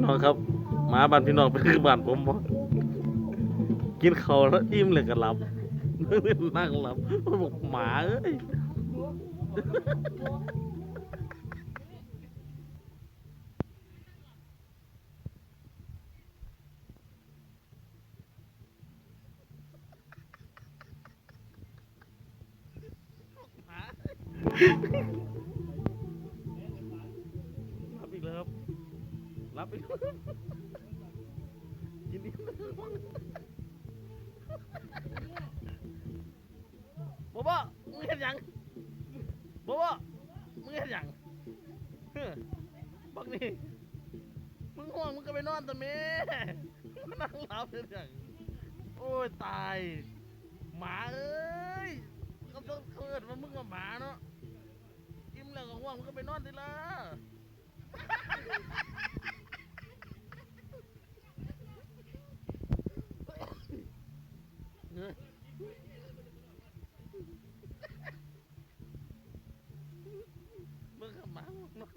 พี่น้องครับหมาบ้านพี่น้องเป็นคือบ้านผมบ่กินข้าวแล้วอิ่มเลยก็หลับนั่งหลับบอกหมาเอ้ย รับอีกแล้วยินดีบ๊อบบ๊อบมึงเห็นยังบ๊อบบ๊อบมึงเห็นยังเฮ้อบักนี่มึงห่วงมึงก็ไปนอนตะเมมานั่งหลับเห็นยังโอ้ยตายหมาเอ้ยเขาต้องเกิดว่ามึงกับหมาเนาะอิ่มแล้วก็ห่วงมึงก็ไปนอนสิล่ะ เนอะมึงกับหมามึงนอน